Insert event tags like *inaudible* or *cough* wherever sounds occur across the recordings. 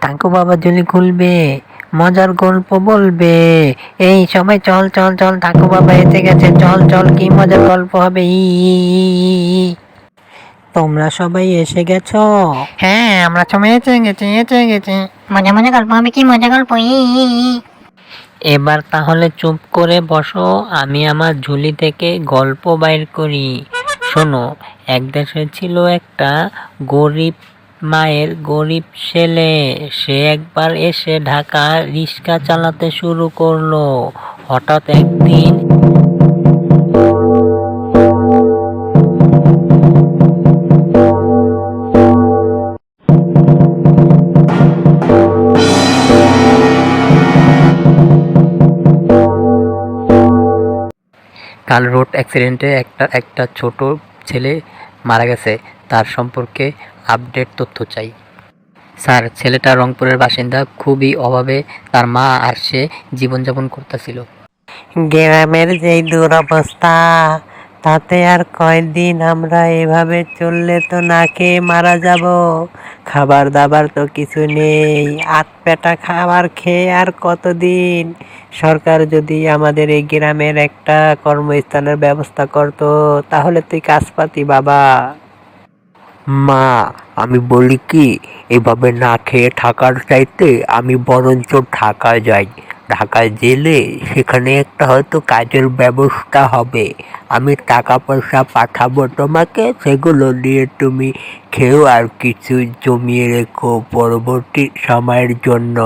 ঠাকু বাবা ঝুলি খুলবে মজার গল্প বলবে। এই সবাই চল চল চল ঠাকু বাবা এসে গেছে। চল চল কি মজার গল্প হবে? ই। তোমরা সবাই এসে গেছো? হ্যাঁ আমরা সবাই এসে গেছি এসে গেছি। মজা মজা গল্প হবে কি মজা গল্প? ই। এবার তাহলে চুপ করে বসো আমি আমার ঝুলি থেকে গল্প বাইর করি। শোনো এক দেশে ছিল একটা গরিব মায়ের গরিব ছেলে। সে একবার এসে ঢাকা রিক্সা চালাতে শুরু করল। হঠাৎ একদিন কাল রোড অ্যাক্সিডেন্টে একটা একটা ছোট ছেলে মারা গেছে। তার সম্পর্কে আপডেট তথ্য চাই। স্যার, ছেলেটা রংপুরের বাসিন্দা, খুবই অভাবে তার মা আর সে জীবনযাপন করতেছিল। গ্রামের যেই দুরবস্থা, তাতে আর কয়দিন আমরা এভাবে চললে তো না খেয়ে মারা যাব। খাবার দাবার তো কিছু নেই আট পেটা খাবার খেয়ে আর কতদিন? সরকার যদি আমাদের এই গ্রামের একটা কর্মস্থানের ব্যবস্থা করতো, তাহলে তুই কাজ পাতি বাবা। মা, আমি বলি কি, এভাবে না খেয়ে থাকার চাইতে আমি বরঞ্চ ঢাকা যাই। ঢাকা গেলে সেখানে একটা হয়তো কাজের ব্যবস্থা হবে। আমি টাকা পয়সা পাঠাবো তোমাকে, সেগুলো নিয়ে তুমি খেয়েও আর কিছু জমিয়ে রেখো পরবর্তী সময়ের জন্য।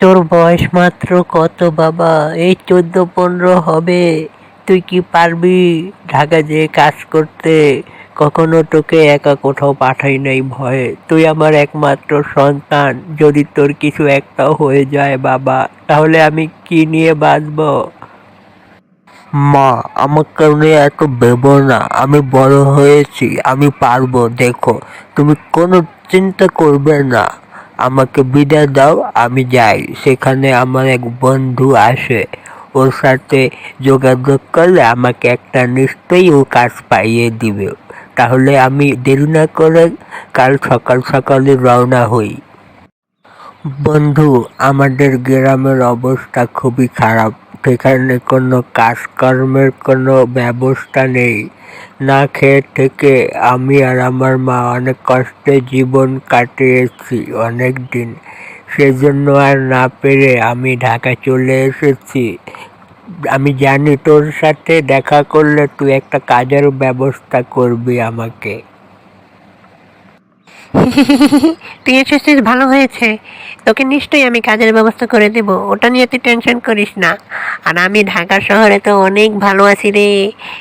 তোর বয়স মাত্র কত বাবা? এই চোদ্দ পনেরো হবে। তুই কি পারবি ঢাকা যেয়ে কাজ করতে? কখনো তোকে একা কোথাও পাঠাই নাই ভয়ে। তুই আমার একমাত্র সন্তান। যদি তোর কিছু একটা হয়ে যায়, বাবা, তাহলে আমি কি নিয়ে বাঁচবো? মা, আমার কারণে এত ভেবো না আমি বড় হয়েছি, আমি পারব, দেখো। তুমি কোনো চিন্তা করবে না। আমাকে বিদায় দাও, আমি যাই। সেখানে আমার এক বন্ধু আসে। ওর সাথে যোগাযোগ করলে আমাকে একটা নিশ্চয়ই ও কাজ পাইয়ে দিবে। তাহলে আমি দেরি না করে কাল সকাল সকালে রওনা হই। বন্ধু, আমাদের গ্রামের অবস্থা খুবই খারাপ। সেখানে কোনো কাজকর্মের কোনো ব্যবস্থা নেই। না খেয়ে থেকে আমি আর আমার মা অনেক কষ্টে জীবন কাটিয়েছি অনেক দিন সেজন্য আর না পেরে আমি ঢাকা চলে এসেছি। আমি জানি তোর সাথে দেখা করলে তুই একটা কাজের ব্যবস্থা করবি আমাকে। তুই এসেছিস ভালো হয়েছে। তোকে নিশ্চয়ই আমি কাজের ব্যবস্থা করে দেব ওটা নিয়ে তুই টেনশন করিস না। আর আমি ঢাকা শহরে তো অনেক ভালো আছি রে।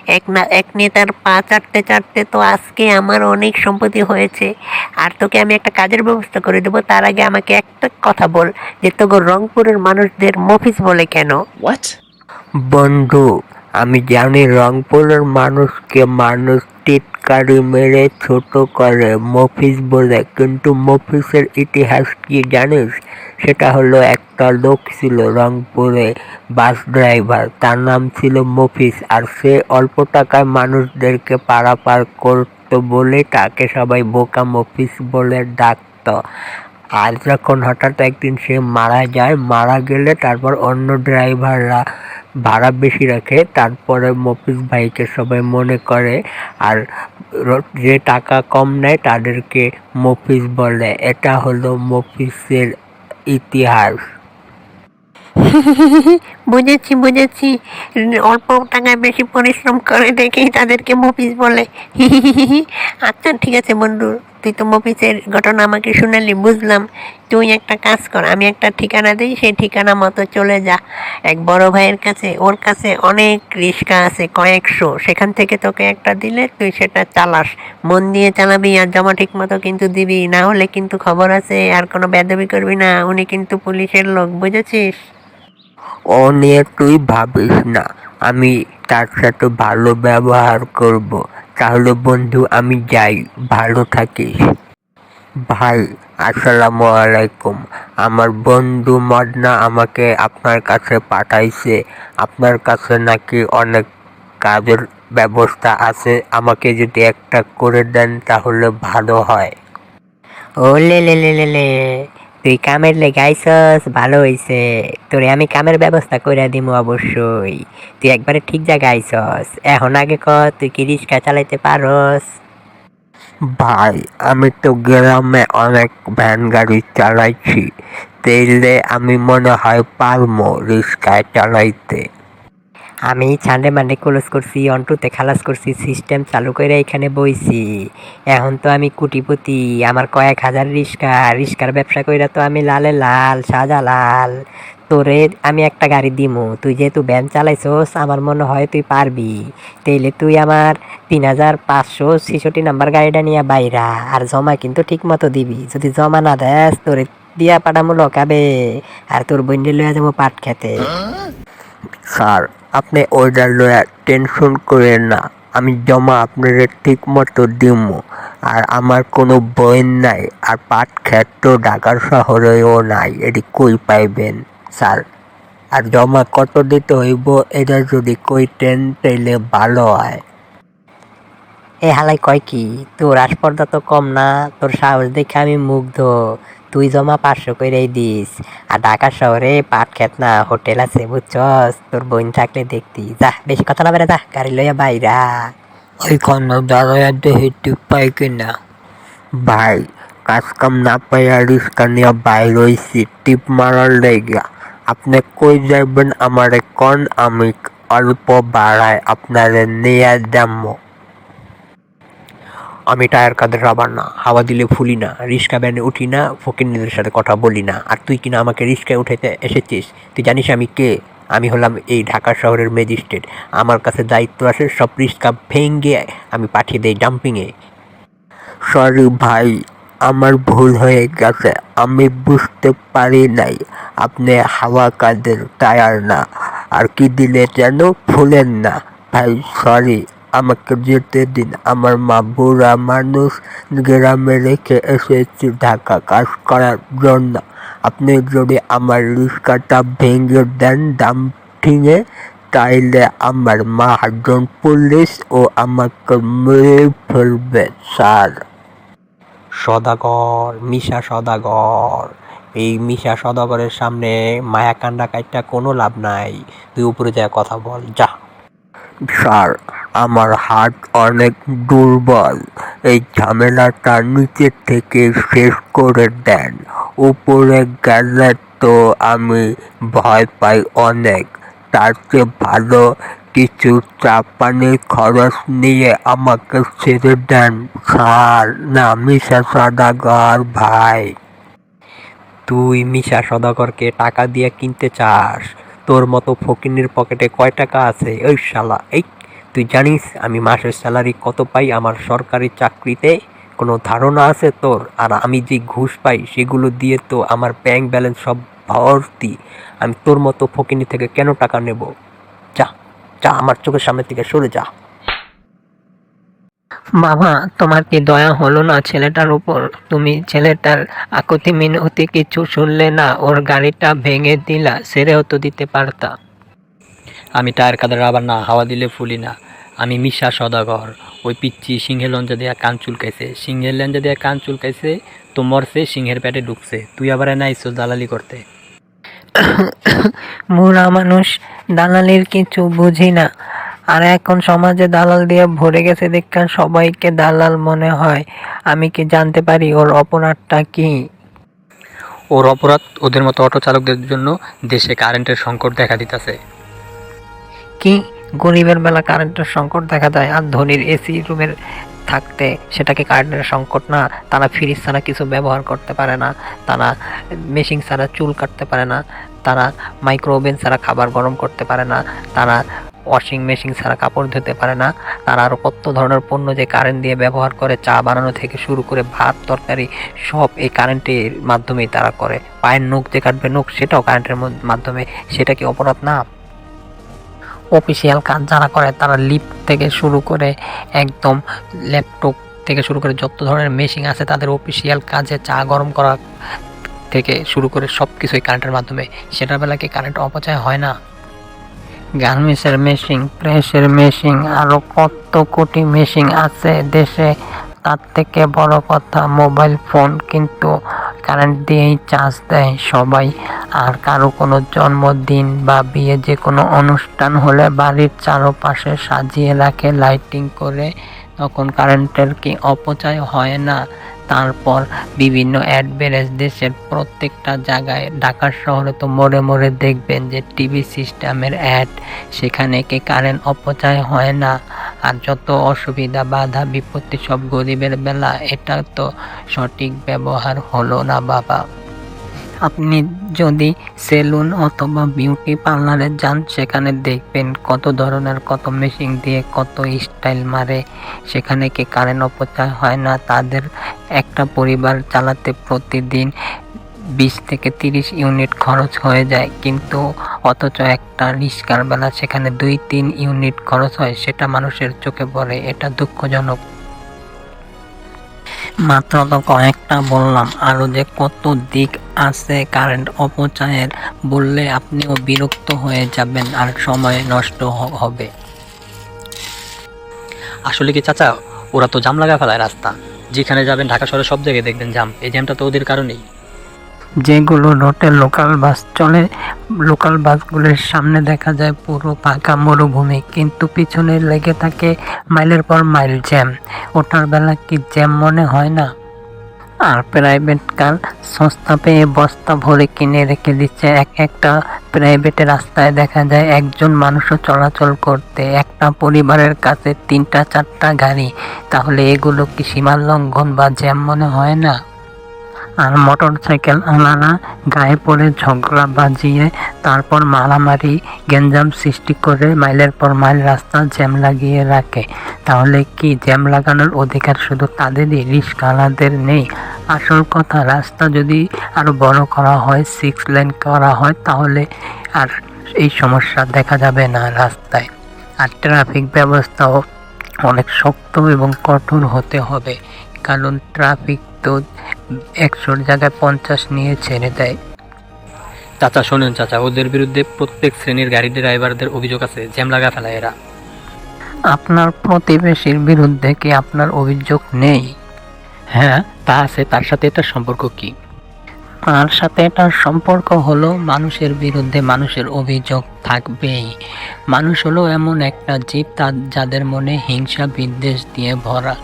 এক না এক নেতার পা চাটতে চাটতে তো আজকে আমার অনেক সম্পত্তি হয়েছে। আর তোকে আমি একটা কাজের ব্যবস্থা করে দেবো তার আগে আমাকে একটা কথা বল যে তোকে রংপুরের মানুষদের মফিস বলে কেন? বন্ধু, আমি জানি রংপুরের মানুষকে মানুষ টিটকারি মেরে ছোট করে মফিস বলে। কিন্তু মফিসের ইতিহাস কি জানিস? সেটা হলো একটা লোক ছিল রংপুরে বাস ড্রাইভার। তার নাম ছিল মফিস আর সে অল্প টাকায় মানুষদেরকে পারাপার করতো বলে তাকে সবাই বোকা মফিস বলে ডাকতো। আর যখন হঠাৎ একদিন সে মারা যায়, মারা গেলে তারপর অন্য ড্রাইভাররা ভাড়া বেশি রাখে, তারপরে মফিস ভাইকে সবাই মনে করে আর যে টাকা কম নেয় তাদেরকে মফিস বলে। এটা হলো মফিসের ইতিহাস। *laughs* বুঝেছি বুঝেছি। অল্প টাকায় বেশি পরিশ্রম করে দেখেই তাদেরকে মফিস বলে। *laughs* আচ্ছা ঠিক আছে বন্ধু। তুই তো মফিসের ঘটনা আমাকে শোনালি, বুঝলাম। তুই একটা কাজ কর, আমি একটা ঠিকানা দিই, সেই ঠিকানা মতো চলে যা। এক বড় ভাইয়ের কাছে, ওর কাছে অনেক রিক্সা আছে, কয়েকশো। সেখান থেকে তোকে একটা দিলে তুই সেটা চালাস। মন দিয়ে চালাবি আর জমা ঠিক মতো কিন্তু দিবি। না হলে কিন্তু খবর আছে, আর কোনো বেদবি করবি না। উনি কিন্তু পুলিশের লোক, বুঝেছিস? ও নিয়ে তুই ভাবিস না, আমি তার সাথে ভালো ব্যবহার করব। তাহলে বন্ধু, আমি যাই। ভালো থাকিস। ভাই, আসসালামু আলাইকুম। আমার বন্ধু মদনা আমাকে আপনার কাছে পাঠাইছে। আপনার কাছে নাকি অনেক কাজের ব্যবস্থা আছে। আমাকে যদি একটা করে দেন, তাহলে ভালো হয়। ও লে লে লে লে। তুই কামের লেগে আইসস ভালো হইছে। তোরে আমি কামের ব্যবস্থা করে দিব অবশ্যই। তুই একবারে ঠিক জায়গায় আইসস এখন আগে ক, তুই কি রিক্সা চালাইতে পারস? ভাই, আমি তো গ্রামে অনেক ভ্যান গাড়ি চালাইছি। তেলে আমি মনে হয় পারব রিক্সা চালাইতে। আমি ছান্ডে মান্ডে ক্লোজ করছি, অন্টুতে খালাস করছি সিস্টেম চালু করে এখানে বইছি। এখন তো আমি কুটিপতি, আমার কয়েক হাজার রিক্সা, রিক্সার ব্যবসা কইরা তো আমি লালে লাল সাজা লাল। তোরে আমি একটা গাড়ি দিমু, তুই যেহেতু ভ্যান চালাইছস, আমার মনে হয় তুই পারবি। তাইলে তুই আমার তিন হাজার পাঁচশো ছেষট্টি নাম্বার গাড়িটা নিয়ে বাইরা, আর জমা কিন্তু ঠিক মতো দিবি। যদি জমা না দেস, তোরে দিয়া পাঠামু লকাবে, আর তোর বন্ধু লইয়া যাব পাট খেতে। স্যার, আপনি ওইটা লয়া টেনশন করেন না। আমি জমা আপনাদের ঠিক মতো দিব আর আমার কোনো বই নাই, আর পাট ক্ষেত তো ঢাকার শহরেও নাই, এটি কই পাইবেন, স্যার? আর জমা কত দিতে হইব, এটা যদি কই কইতেন তাইলে ভালো হয়। এ হালাই কয় কি, তোর আসপর্দা তো কম না, তোর সাহস দেখে আমি মুগ্ধ। তুই জমা পাঁচশো কইরাই দিস। আর ঢাকা শহরে পাট খেত না, হোটেল আছে বুঝছস? তোর বোন থাকলে দেখতি। যা, বেশি কথা না বেড়ে যা, গাড়ি লইয়া বাইরা ওইখানে দাঁড়ায় দেখি টিপ পাই কিনা? ভাই, কাজ কাম না পাইয়া রিস্কা নিয়ে বাইর হইছি, টিপ মারার লেগা। আপনি কই যাইবেন আমারে কোন, আমি অল্প বাড়ায় আপনারে নিয়ে যাব আমি টায়ার কাদের রাবার না, হাওয়া দিলে ফুলি না রিক্সা ভ্যানে উঠি না ফকিরদের সাথে কথা বলি না। আর তুই কিনা আমাকে রিক্সায় উঠাইতে এসেছিস? তুই জানিস আমি কে? আমি হলাম এই ঢাকা শহরের ম্যাজিস্ট্রেট। আমার কাছে দায়িত্ব আছে সব রিক্সা ভেঙ্গে আমি পাঠিয়ে দেই ডাম্পিংয়ে। সরি ভাই, আমার ভুল হয়ে গেছে। আমি বুঝতে পারি নাই, আপনি হাওয়া কাদের টায়ার না। আর কি দিলে যেন ফুলেন না। ভাই, সরি। আমাকে যেতে দিন। আমার মা বুড়া মানুষ গ্রামে রেখে এসেছি ঢাকা কাজ করার জন্য। আপনি যদি আমার রিক্সাটা ভেঙে দেন ডাম্পিংয়ে তাইলে আমার মহাজন পুলিশ ও আমাকে মেরে ফেলবে, স্যার। সদাগর, মিশা সদাগর। এই মিশা সদাগরের সামনে মায়া কান্ডা কাইটটা কোনো লাভ নাই। তুই উপরে যা কথা বল, যা। স্যার, আমার হাত অনেক দুর্বল। এই ঝামেলাটা নিচে থেকে শেষ করে দেন। উপরে গেলে তো আমি ভয় পাই অনেক। তার চেয়ে ভালো কিছু চা পানির খরচ নিয়ে আমাকে ছেড়ে দেন, স্যার। না, মিশা সদাগর ভাই। তুই মিশা সদাগরকে টাকা দিয়ে কিনতে চাস? তোর মতো ফকিনের পকেটে কয় টাকা আছে? ওই শালা। এই, তুই জানিস আমি মাসের স্যালারি কত পাই আমার সরকারি চাকরিতে? কোনো ধারণা আছে তোর? আর আমি যে ঘুষ পাই, সেগুলো দিয়ে তো আমার ব্যাংক ব্যালেন্স সব ভর্তি। আমি তোর মতো ফকিনি থেকে কেন টাকা নেব? যা যা আমার চোখের সামনে থেকে সরে যা। বাবা তোমার কি দয়া হলো না ছেলেটার উপর? তুমি ছেলেটার আকুতি মিনতি কিছু শুনলে না ওর গাড়িটা ভেঙে দিলা সেরেও তো দিতে পারতা। আমি টায়ার কাদের আবার না হাওয়া দিলে ফুলি না। আমি মিশা সদাগর ওই পিচ্ছি সিংহের লঞ্জা দিয়া কান চুলকাইছে। সিংহের লঞ্জা দিয়া কান চুলকাইছে তো মরছে সিংহের পেটে ঢুকছে। তুই আবার নাইছো দালালি করতে। *coughs* মোরা মানুষ দালালির কিছু বুঝি না। আর এখন সমাজে দালাল দিয়ে ভরে গেছে দেখা সবাইকে দালাল মনে হয়। আমি কি জানতে পারি ওর অপরাধটা কি? ওর অপরাধ ওদের মতো অটো চালকদের জন্য দেশে কারেন্টের সংকট দেখা দিতেছে। কি গরিবের বেলা কারেন্টের সংকট দেখা যায় আর ধনীর এসি রুমের থাকতে সেটাকে কারেন্টের সংকট না তারা ফ্রিজ ছাড়া কিছু ব্যবহার করতে পারে না তারা মেশিন ছাড়া চুল কাটতে পারে না তারা মাইক্রো ওভেন ছাড়া খাবার গরম করতে পারে না তারা ওয়াশিং মেশিন ছাড়া কাপড় ধুতে পারে না। তারা আরও কত ধরনের পণ্য যে কারেন্ট দিয়ে ব্যবহার করে, চা বানানো থেকে শুরু করে ভাত, তরকারি, সব এই কারেন্টের মাধ্যমেই তারা করে। পায়ের নখ যে কাটবে নখ, সেটাও কারেন্টের মাধ্যমে। সেটা কি অপরাধ না? অফিসিয়াল কাজ যারা করে, তারা লিফট থেকে শুরু করে একদম ল্যাপটপ থেকে শুরু করে যত ধরনের মেশিন আছে, তাদের অফিসিয়াল কাজে চা গরম করা থেকে শুরু করে সব কিছুই কারেন্টের মাধ্যমে। সেটার বেলা কি কারেন্ট অপচয় হয় না? গার্মেন্টসের মেশিন, প্রেসের মেশিন আরও কত কোটি মেশিন আছে দেশে। তার থেকে বড় কথা মোবাইল ফোন, কিন্তু কারেন্ট দিয়েই চার্জ দেয় সবাই। আর কারও কোনো জন্মদিন বা বিয়ে যে কোনো অনুষ্ঠান হলে বাড়ির চারপাশে সাজিয়ে রাখে লাইটিং করে, তখন কারেন্টের কি অপচয় হয় না? তারপর বিভিন্ন অ্যাডভারেজ দেশের প্রত্যেকটা জায়গায় ঢাকার শহরে তো মোড়ে মোড়ে দেখবেন যে টিভি সিস্টেমের অ্যাড, সেখানে কি কারেন্ট অপচয় হয় না? আর যত অসুবিধা, বাধা, বিপত্তি সব গরিবের বেলা, এটা তো সঠিক ব্যবহার হলো না, বাবা। আপনি যদি সেলুন অথবা বিউটি পার্লারে যান, সেখানে দেখবেন কত ধরনের, কত মেশিন দিয়ে কত স্টাইল মারে। সেখানে কি কারেন্ট অপচয় হয় না? তাদের একটা পরিবার চালাতে প্রতিদিন বিশ থেকে তিরিশ ইউনিট খরচ হয়ে যায়। কিন্তু অথচ একটা রিস্কার বেলা সেখানে দুই তিন ইউনিট খরচ হয়, সেটা মানুষের চোখে পড়ে। এটা দুঃখজনক। মাত্র তো কয়েকটা বললাম। আরও যে কত দিক আছে কারেন্ট অপচয়ের, বললে আপনিও বিরক্ত হয়ে যাবেন আর সময় নষ্ট হবে। আসলে কি চাচা, ওরা তো জাম লাগা ফেলায় রাস্তা। যেখানে যাবেন ঢাকা শহরে সব জায়গায় দেখবেন জাম। এই জ্যামটা তো ওদের কারণেই। যেগুলো রোটে লোকাল বাস চলে লোকাল বাসগুলোর সামনে দেখা যায় পুরো পাকা মরুভূমি। কিন্তু পিছনে লেগে থাকে মাইলের পর মাইল জ্যাম। ওঠার বেলা কি জ্যাম মনে হয় না? আর প্রাইভেট কার সস্তা পেয়ে বস্তা ভরে কিনে রেখে দিচ্ছে এক একটা প্রাইভেটের রাস্তায়। দেখা যায় একজন মানুষও চলাচল করতে, একটা পরিবারের কাছে তিনটা চারটা গাড়ি। তাহলে এগুলো কি সীমা লঙ্ঘন বা জ্যাম মনে হয় না? আর মোটর সাইকেল আনারা গায়ে পড়ে ঝগড়া বাজিয়ে তারপর মারামারি, গেঞ্জাম সৃষ্টি করে মাইলের পর মাইল রাস্তা জ্যাম লাগিয়ে রাখে। তাহলে কি জ্যাম লাগানোর অধিকার শুধু তাদেরই? রিস্কালাদের নেই। আসল কথা, রাস্তা যদি আরও বড় করা হয় সিক্স লেন করা হয়, তাহলে আর এই সমস্যা দেখা যাবে না রাস্তায়। আর ট্রাফিক ব্যবস্থাও অনেক শক্ত এবং কঠোর হতে হবে। কারণ ট্রাফিক তো একশোর জায়গায় পঞ্চাশ নিয়ে ছেড়ে দেয়। চাচা শোনেন চাচা ওদের বিরুদ্ধে প্রত্যেক শ্রেণির গাড়ি ড্রাইভারদের অভিযোগ আছে জ্যাম লাগা ফেলায় এরা। আপনার প্রতিবেশীর বিরুদ্ধে কি আপনার অভিযোগ নেই? হ্যাঁ তা আছে তার সাথে এটা সম্পর্ক কি? তার সাথে এটার সম্পর্ক হলো মানুষের বিরুদ্ধে মানুষের অভিযোগ থাকবেই। মানুষ হলো এমন একটা জীব যাদের মনে হিংসা, বিদ্বেষ দিয়ে ভরা।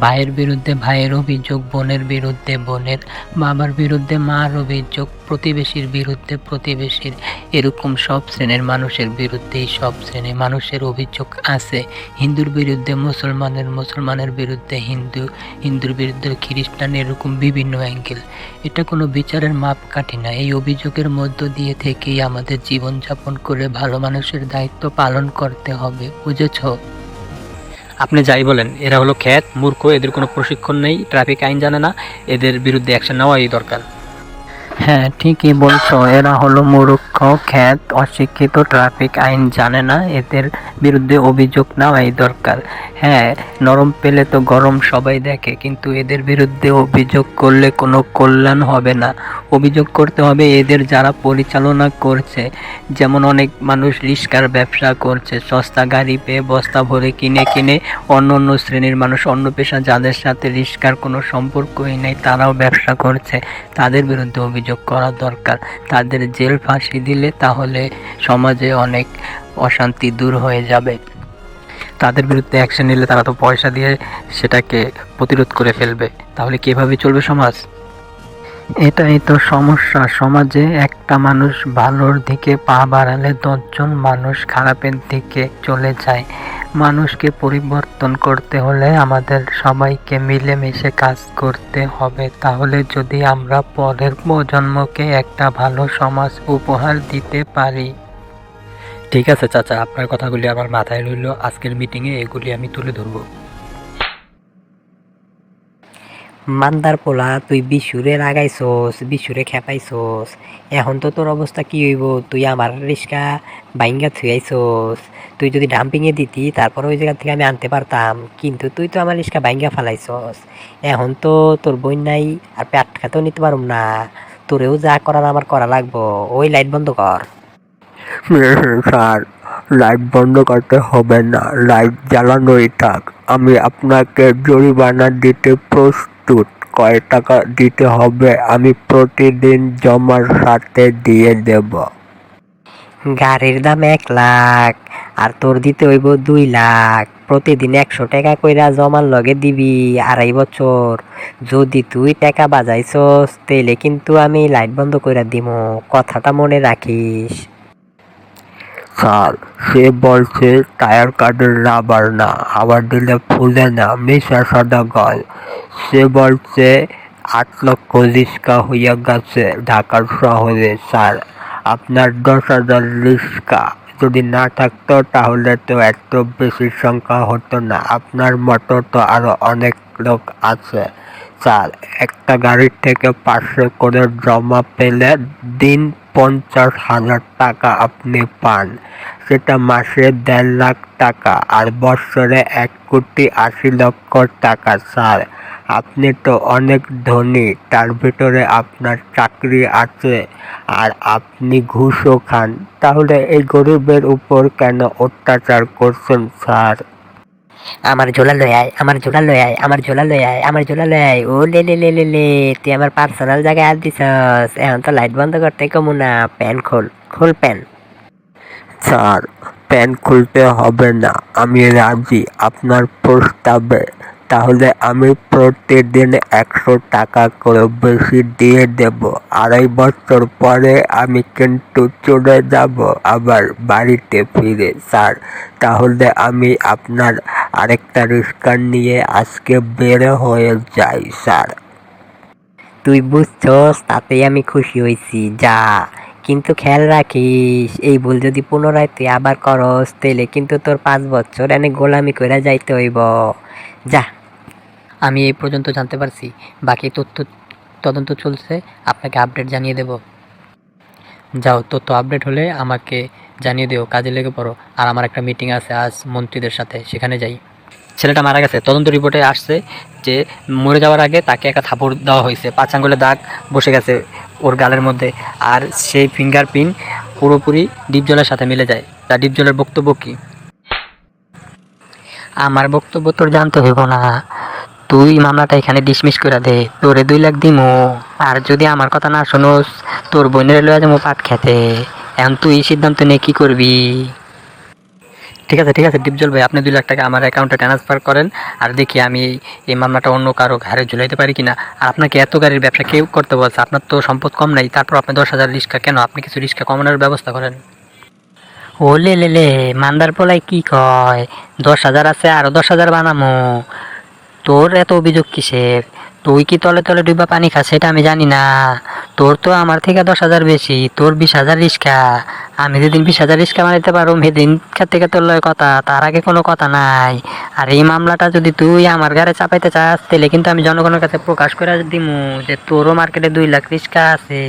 ভাইয়ের বিরুদ্ধে ভাইয়ের অভিযোগ, বোনের বিরুদ্ধে বোনের, বাবার বিরুদ্ধে মার অভিযোগ, প্রতিবেশীর বিরুদ্ধে প্রতিবেশীর। এরকম সব শ্রেণির মানুষের বিরুদ্ধেই সব শ্রেণির মানুষের অভিযোগ আছে। হিন্দুর বিরুদ্ধে মুসলমানের মুসলমানের বিরুদ্ধে হিন্দু, হিন্দুর বিরুদ্ধে খ্রিস্টান, এরকম বিভিন্ন অ্যাঙ্গেল। এটা কোনো বিচারের মাপকাঠি না। এই অভিযোগের মধ্য দিয়ে থেকেই আমাদের জীবনযাপন করে ভালো মানুষের দায়িত্ব পালন করতে হবে, বুঝেছ? আপনি যাই বলেন, এরা হলো খ্যাত, মূর্খ, এদের কোনো প্রশিক্ষণ নেই, ট্রাফিক আইন জানে না, এদের বিরুদ্ধে অ্যাকশন নেওয়াই দরকার। হ্যাঁ ঠিকই বলছো। এরা হলো মূর্খ, খ্যাত, অশিক্ষিত, ট্রাফিক আইন জানে না, এদের বিরুদ্ধে অভিযোগ নেওয়াই দরকার। হ্যাঁ নরম পেলে তো গরম সবাই দেখে, কিন্তু এদের বিরুদ্ধে অভিযোগ করলে কোনো কল্যাণ হবে না। অভিযোগ করতে হবে এদের যারা পরিচালনা করছে। যেমন অনেক মানুষ রিস্কার ব্যবসা করছে, সস্তা গাড়ি পেয়ে বস্তা ভরে কিনে কিনে অন্য অন্য শ্রেণির মানুষ, অন্য পেশা যাদের সাথে রিস্কার কোনো সম্পর্কই নেই, তারাও ব্যবসা করছে। তাদের বিরুদ্ধে অভিযোগ করা দরকার। তাদের জেল ফাঁসি দিলে তাহলে সমাজে অনেক অশান্তি দূর হয়ে যাবে। তাদের বিরুদ্ধে অ্যাকশন নিলে তারা তো পয়সা দিয়ে সেটাকে প্রতিরোধ করে ফেলবে। তাহলে কীভাবে চলবে সমাজ? এটাই তো সমস্যা। সমাজে একটা মানুষ ভালোর দিকে পা বাড়ালে দশজন মানুষ খারাপের দিকে চলে যায়। মানুষকে পরিবর্তন করতে হলে আমাদের সবাইকে মিলেমিশে কাজ করতে হবে। তাহলে যদি আমরা পরের প্রজন্মকে একটা ভালো সমাজ উপহার দিতে পারি। ঠিক আছে, চাচা, আপনার কথাগুলি আমার মাথায় রইল। আজকের মিটিংয়ে এগুলি আমি তুলে ধরবো। মান্দার পোলা, তুই বিশুরে লাগাইছোস বিশুরে খেপাইছোস। এখন তো তোর অবস্থা কি হইব? তুই আমার রিস্কা বাইঙ্গা থুয়াইছোস তুই যদি ডাম্পিংয়ে দিতি, তারপর ওই জায়গা থেকে আমি আনতে পারতাম। কিন্তু তুই তো আমার রিস্কা বাইঙ্গা ফালাইছস। এখন তো তোর বই নাই, আর পেট খাতেও নিতে পারুম না। তোরেও যা করার আমার করা লাগবো। ওই লাইট বন্ধ কর। স্যার লাইট বন্ধ করতে হবে না। লাইট জ্বালানোই থাক। আমি আপনাকে জরিমানা দিতে প্রস্তুত কয় টাকা দিতে হবে, আমি প্রতিদিন জমার সাথে দিয়ে দেব। গাড়ির দাম এক লাখ, আর তোর দিতে হইব দুই লাখ। প্রতিদিন একশো টাকা কইরা জমার লগে দিবি আড়াই বছর। যদি তুই টাকা বাজাইছস তাইলে কিন্তু আমি লাইট বন্ধ কইরা দিমু, কথাটা মনে রাখিস। স্যার সে বলছে, টায়ার কার্ডের রাবার না, আবার দিলে ফুলে না, মিশা সাদা সদাগর সে বলছে, আট লক্ষ রিস্কা হইয়া গেছে ঢাকার শহরে, স্যার। আপনার দশ হাজার রিস্কা। যদি না থাকতো, তাহলে তো এত বেশি সংখ্যা হতো না। আপনার মতো তো আরও অনেক লোক আছে, স্যার। একটা গাড়ির থেকে পাঁচশো করে জমা পেলে দিন পঞ্চাশ হাজার টাকা আপনি পান। সেটা মাসে দেড় লাখ টাকা আর বছরে এক কোটি আশি লক্ষ টাকা, স্যার। আপনি তো অনেক ধনী, তার ভিতরে আপনার চাকরি আছে আর আপনি ঘুষও খান। তাহলে এই গরিবের উপর কেন অত্যাচার করছেন, স্যার? আমার ঝোলা লয় আয়, আমার ঝোলা লয় আয়, আমার ঝোলা লয় আয়, আমার ঝোলা লয় আয়। ও লে লে লে লে লে, তুই আমার পার্সোনাল জায়গায় হাত দিছস। এখন তো লাইট বন্ধ করতে কমু না প্যান খোল খোল প্যান স্যার প্যান খুলতে হবে না, আমি রাজি, আপনার প্রস্তাবে। তাহলে আমি প্রতিদিন একশো টাকা করে বেশি দিয়ে দেব। আড়াই বছর পরে আমি কিন্তু চলে যাব আবার বাড়িতে ফিরে, স্যার। তাহলে আমি আপনার আরেকটা রিক্সা নিয়ে আজকে বের হয়ে যাই, স্যার। তুই বুঝছস, তাতেই আমি খুশি হয়েছি, যা। কিন্তু খেয়াল রাখিস, এই ভুল যদি পুনরায় তুই আবার করস তাহলে কিন্তু তোর পাঁচ বছর এনে গোলামি করে যাইতে হইব। যা। আমি এই পর্যন্ত জানতে পারছি। বাকি তথ্য, তদন্ত চলছে। আপনাকে আপডেট জানিয়ে দেব। যাও, তথ্য আপডেট হলে আমাকে জানিয়ে দিও, কাজে লেগে পড়ো। আর আমার একটা মিটিং আছে আজ মন্ত্রীদের সাথে, সেখানে যাই। ছেলেটা মারা গেছে। তদন্ত রিপোর্টে আসছে যে, মরে যাওয়ার আগে তাকে একটা থাপড় দেওয়া হয়েছে। পাঁচ আঙ্গুলে দাগ বসে গেছে ওর গালের মধ্যে। আর সেই ফিঙ্গারপ্রিন্ট পুরোপুরি ডিপজলের সাথে মিলে যায়। তা ডিপজলের বক্তব্য কী? আমার বক্তব্য তোর জানতে হইব না। তুই মামলাটা এখানে ডিসমিস করে দে, তোরে দুই লাখ দিমু। আর যদি আমার কথা না শোনোস, তোর বোনের লয়ে যাব পাট খেতে। এখন তুই সিদ্ধান্ত নিয়ে কি করবি? ঠিক আছে ঠিক আছে, ডিপজল ভাই, আপনি দুই লাখ টাকা আমার অ্যাকাউন্টে ট্রান্সফার করেন। আর দেখি আমি এই- মামলাটা অন্য কারও ঘাড়ে ঝুলাইতে পারি কিনা। আর আপনাকে এত গাড়ির ব্যবসা কেউ করতে বলছে, আপনার তো সম্পদ কম নাই। তারপর আপনি দশ হাজার রিক্সা কেন? আপনি কিছু রিক্সা কমানোর ব্যবস্থা করেন। ও লে লে মান্দার পোলাই কি কয়? দশ হাজার আছে, আরও দশ হাজার বানামো। তোর এত অভিযোগ কিসের? তুই কি তলে তলে ডুবা পানি খাস সেটা আমি জানি না। তোর তো আমার থেকে দশ হাজার বেশি, তোর বিশ হাজার রিক্সা আমি যেদিন বিশ হাজার রিক্সা বানাইতে পারো সেদিন থেকে তোর লয় কথা, তার আগে কোনো কথা নাই। আর এই মামলাটা যদি তুই আমার ঘরে চাপাইতে চাস, তাহলে কিন্তু আমি জনগণের কাছে প্রকাশ করে দিমু যে তোরও মার্কেটে দুই লাখ রিক্সা আছে।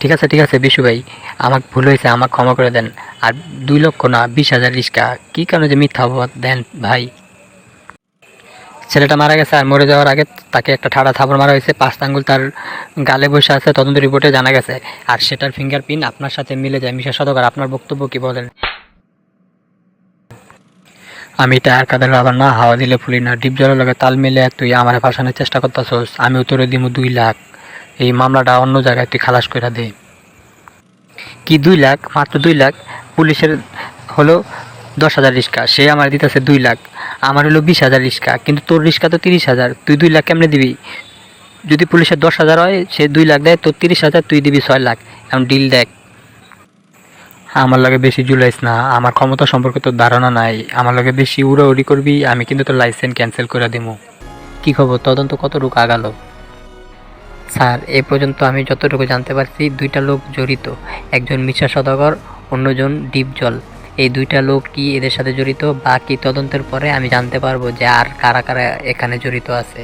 ঠিক আছে ঠিক আছে, বিশু ভাই আমার ভুল হয়েছে, আমাকে ক্ষমা করে দেন। আর দুই লক্ষ না, বিশ হাজার রিক্সা কী কারণে যে মিথ্যা দেন ভাই? ছেলেটা মারা গেছে আর মরে যাওয়ার আগে তাকে একটা ঠাড়া থাপড় মারা হয়েছে। পাঁচ আঙ্গুল তার গালে বসে আছে, তদন্ত রিপোর্টে জানা গেছে। আর সেটার ফিঙ্গারপ্রিন্ট আপনার সাথে মিলে যায়। মিশা সদকার আপনার বক্তব্য কি বলেন? আমি টায়ার কাদের আবার না, হাওয়া দিলে ফুলি না, ডিপ জলের লগে তাল মিলে তুই আমার ফাঁসানোর চেষ্টা করতেছস, আমি উত্তরে দিব দুই লাখ। এই মামলাটা অন্য জায়গায় তুই খালাস করে দে। কি দুই লাখ? মাত্র দুই লাখ? পুলিশের হলো দশ হাজার রিক্সা সে আমার দিতেছে দুই লাখ। আমার হলো বিশ হাজার রিক্সা কিন্তু তোর রিক্সা তো তিরিশ হাজার। তুই দুই লাখ কেমনে দিবি? যদি পুলিশের দশ হাজার হয়, সে দুই লাখ দেয়, তোর তিরিশ হাজার, তুই দিবি ছয় লাখ। এখন ডিল দেখ। আমার লগে বেশি জুলাইস না। আমার ক্ষমতা সম্পর্কে তোর ধারণা নাই। আমার লগে বেশি উড়াউড়ি করবি, আমি কিন্তু তোর লাইসেন্স ক্যান্সেল করে দেবো কি খবর? তদন্ত কতটুকু আগালো? স্যার, এ পর্যন্ত আমি যতটুকু জানতে পারছি, দুইটা লোক জড়িত। একজন মিশা সদাগর, অন্যজন ডিপজল এই দুইটা লোক কি এদের সাথে জড়িত? বাকি তদন্তের পরে আমি জানতে পারব যে আর কারা কারা এখানে জড়িত আছে।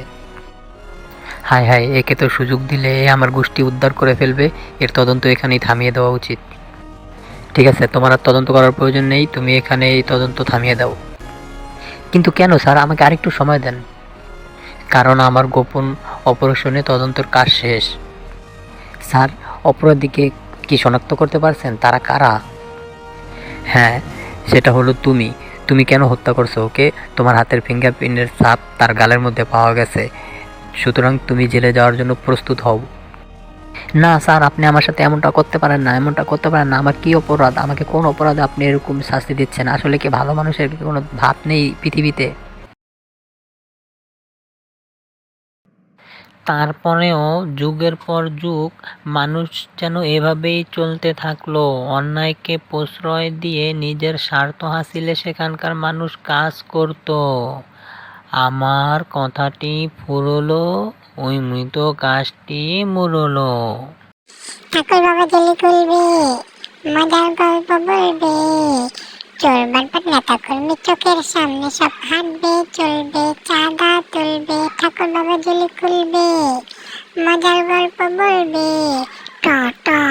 হাই হাই, একে তো সুযোগ দিলে আমার গোষ্ঠী উদ্ধার করে ফেলবে। এর তদন্ত এখানেই থামিয়ে দেওয়া উচিত। ঠিক আছে, তোমার আর তদন্ত করার প্রয়োজন নেই। তুমি এখানে এই তদন্ত থামিয়ে দাও। কিন্তু কেন, স্যার? আমাকে আরেকটু সময় দেন। কারণ আমার গোপন অপারেশনে তদন্তের কাজ শেষ। স্যার, অপরাধীকে কি শনাক্ত করতে পারছেন? তারা কারা? হ্যাঁ সেটা হলো তুমি। তুমি কেন হত্যা করছ ওকে? তোমার হাতের ফিঙ্গারপ্রিন্টের ছাপ তার গালের মধ্যে পাওয়া গেছে। সুতরাং তুমি জেলে যাওয়ার জন্য প্রস্তুত হও। না, স্যার, আপনি আমার সাথে এমনটা করতে পারেন না, এমনটা করতে পারেন না। আমার কী অপরাধ? আমাকে কোন অপরাধে আপনি এরকম শাস্তি দিচ্ছেন? আসলে কি ভালো মানুষের কোনো ভাব নেই পৃথিবীতে? তারপরেও যুগের পর যুগ মানুষ যেন এভাবেই চলতে থাকল। অন্যায়কে প্রশ্রয় দিয়ে নিজের স্বার্থ হাসিলে সেখানকার মানুষ কাজ করত। আমার কথাটি ফুরলো, ওই মৃত গাছটি মুরলো মজার গল্প বলবে চোর বাটপাট নেতা কর্মী চোখের সামনে সব হাঁটবে, চলবে, চাঁদা তুলবে, ঠাকুর বাবা জেলি খুলবে, মজার গল্প বলবে, টাটা।